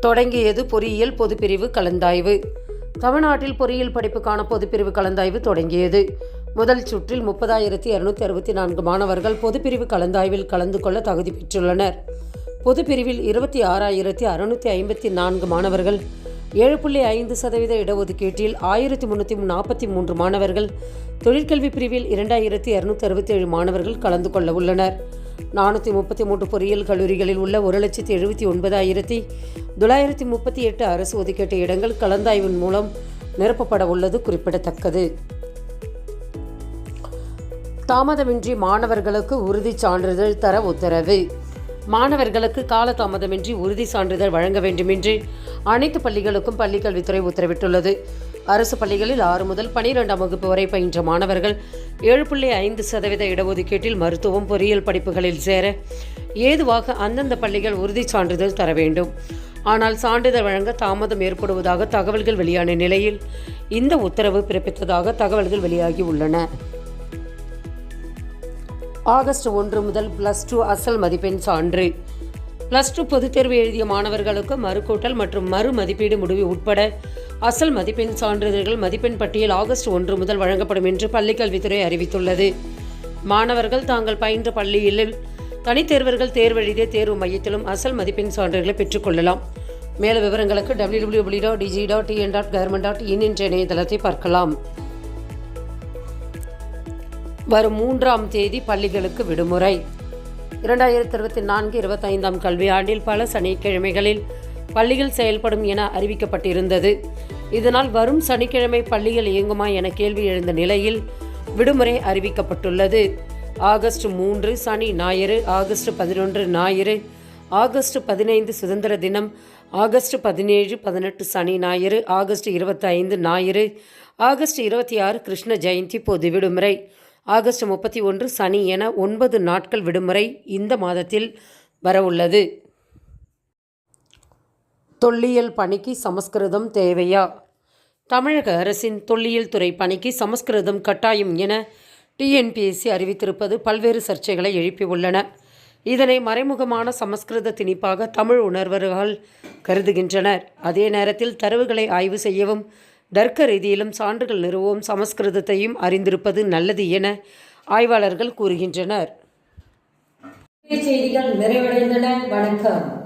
தொடங்கியது பொறியியல் பொதுப்பிரிவு கலந்தாய்வு. தமிழ்நாட்டில் பொறியியல் படிப்புக்கான பொதுப்பிரிவு கலந்தாய்வு தொடங்கியது. முதல் சுற்றில் முப்பதாயிரத்தி இரநூத்தி அறுபத்தி நான்கு மாணவர்கள் பொதுப்பிரிவு கலந்தாய்வில் கலந்து கொள்ள தகுதி பெற்றுள்ளனர். பொதுப்பிரிவில் இருபத்தி ஆறாயிரத்தி அறுநூற்றி ஐம்பத்தி நான்கு மாணவர்கள் ஏழு புள்ளி ஐந்து சதவீத இடஒதுக்கீட்டில் ஆயிரத்தி முன்னூற்றி நாற்பத்தி மூன்று மாணவர்கள் தொழிற்கல்வி பிரிவில் இரண்டாயிரத்தி இரநூத்தி அறுபத்தி ஏழு மாணவர்கள் கலந்து கொள்ள உள்ளனர். நானூற்றி முப்பத்தி மூன்று பொறியியல் கல்லூரிகளில் உள்ள ஒரு லட்சத்தி எழுபத்தி ஒன்பதாயிரத்தி தொள்ளாயிரத்தி முப்பத்தி எட்டு அரசு ஒதுக்கீட்டு இடங்கள் கலந்தாய்வின் மூலம் நிரப்பப்பட உள்ளது குறிப்பிடத்தக்கது. தாமதமின்றி மாணவர்களுக்கு உறுதி சான்றிதழ் தர உத்தரவு. மாணவர்களுக்கு காலதாமதமின்றி உறுதி சான்றிதழ் வழங்க வேண்டுமென்று அனைத்து பள்ளிகளுக்கும் பள்ளிக்கல்வித்துறை உத்தரவிட்டுள்ளது. அரசு பள்ளிகளில் ஆறு முதல் பனிரெண்டாம் வகுப்பு வரை பயின்ற மாணவர்கள் ஏழு புள்ளி ஐந்து சதவீத இடஒதுக்கீட்டில் மருத்துவம் பொறியியல் படிப்புகளில் சேர ஏதுவாக அந்தந்த பள்ளிகள் உறுதிச் சான்றிதழ் தர வேண்டும். ஆனால் சான்றிதழ் வழங்க தாமதம் ஏற்படுவதாக தகவல்கள் வெளியான நிலையில் இந்த உத்தரவு பிறப்பித்ததாக தகவல்கள் வெளியாகி உள்ளன. ஆகஸ்ட் ஒன்று முதல் பிளஸ் டூ அசல் மதிப்பெண் சான்று. பிளஸ் டூ பொதுத் தேர்வு எழுதிய மாணவர்களுக்கு மறுக்கூட்டல் மற்றும் மறு மதிப்பீடு முடிவு உட்பட அசல் மதிப்பெண் சான்றிதழ்கள் மதிப்பெண் பட்டியல் ஆகஸ்ட் ஒன்று முதல் வழங்கப்படும் என்று பள்ளிக்கல்வித்துறை அறிவித்துள்ளது. மாணவர்கள் தாங்கள் பயின்ற பள்ளியில் தனித்தேர்வர்கள் தேர்வெழுதிய தேர்வு மையத்திலும் அசல் மதிப்பெண் சான்றிதழ்களை பெற்றுக்கொள்ளலாம் மேல விவரங்களுக்கு W W dot DG dot TN dot government dot in என்ற இணையதளத்தை பார்க்கலாம். வரும் மூன்றாம் தேதி பள்ளிகளுக்கு விடுமுறை. இரண்டாயிரத்தி இருபத்தி நான்கு இருபத்தைந்தாம் கல்வியாண்டில் பல சனிக்கிழமைகளில் பள்ளிகள் செயல்படும் என அறிவிக்கப்பட்டிருந்தது. இதனால் வரும் சனிக்கிழமை பள்ளிகள் இயங்குமா என கேள்வி எழுந்த நிலையில் விடுமுறை அறிவிக்கப்பட்டுள்ளது. ஆகஸ்ட் மூன்று சனி ஞாயிறு ஆகஸ்ட் பதினொன்று ஞாயிறு ஆகஸ்ட் பதினைந்து சுதந்திர தினம் ஆகஸ்ட் பதினேழு பதினெட்டு சனி ஞாயிறு ஆகஸ்ட் இருபத்தைந்து ஞாயிறு ஆகஸ்ட் இருபத்தி ஆறு கிருஷ்ண ஜெயந்தி பொது விடுமுறை. ஆகஸ்ட் முப்பத்தி ஒன்று சனி என ஒன்பது நாட்கள் விடுமுறை இந்த மாதத்தில் வரவுள்ளது. தொல்லியல் பணிக்கு சமஸ்கிருதம் தேவையா? தமிழக அரசின் தொல்லியல் துறை பணிக்கு சமஸ்கிருதம் கட்டாயம் என டிஎன்பிஎஸ்சி அறிவித்திருப்பது பல்வேறு சர்ச்சைகளை எழுப்பியுள்ளன. இதனை மறைமுகமான சமஸ்கிருத திணிப்பாக தமிழ் உணர்வர்கள் கருதுகின்றனர். அதே நேரத்தில் தரவுகளை ஆய்வு செய்யவும் தர்க்க ரீதியிலும் சான்றுகள் நிறுவவும் சமஸ்கிருதத்தையும் அறிந்திருப்பது நல்லது என ஆய்வாளர்கள் கூறுகின்றனர். செய்திகள் நிறைவடைந்தன. வணக்கம்.